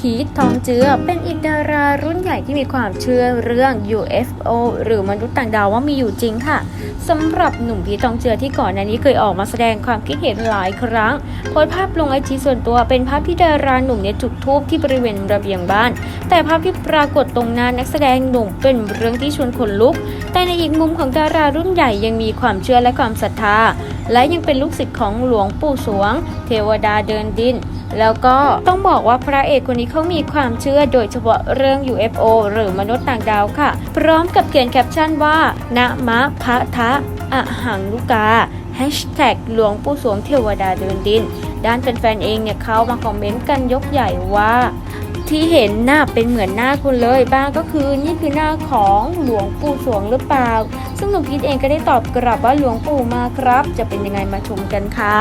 พีททองเจือ เป็นอีกดารารุ่นใหญ่ที่มีความเชื่อเรื่อง UFO หรือมนุษย์ต่างดาวว่ามีอยู่จริงค่ะสำหรับหนุ่มพีททองเจือที่ก่อนหน้านี้เคยออกมาแสดงความคิดเห็นหลายครั้งโพสภาพลงไอจีส่วนตัวเป็นภาพที่ดาราหนุ่มเนี่ยจุดธูปที่บริเวณระเบียงบ้าน แต่ภาพที่ปรากฏตรงหน้านักแสดงหนุ่มเป็นเรื่องที่ชวนขนลุก แต่ในอีกมุมของดารารุ่นใหญ่ยังมีความเชื่อและความศรัทธา และยังเป็นลูกศิษย์ของหลวงปู่สวง เทวดาเดินดิน แล้วก็ต้องบอกว่าพระเอกคนนี้เขามีความเชื่อโดยเฉพาะเรื่อง UFO หรือมนุษย์ต่างดาวค่ะ พร้อมกับเขียนแคปชั่นว่านะมะพะทะอะหังลูกาหลวงปู่สวงเทวดาเดินดิน ด้านแฟนๆเองเนี่ยเขามาคอมเมนต์กันยกใหญ่ว่า ที่เห็นหน้าเป็นเหมือนหน้าคุณเลยบ้างก็คือนี่คือหน้าของหลวงปู่สวงหรือเปล่า ซึ่งหนุ่มพีทเองก็ได้ตอบกลับว่าหลวงปู่มาครับ จะเป็นยังไงมาชมกันค่ะ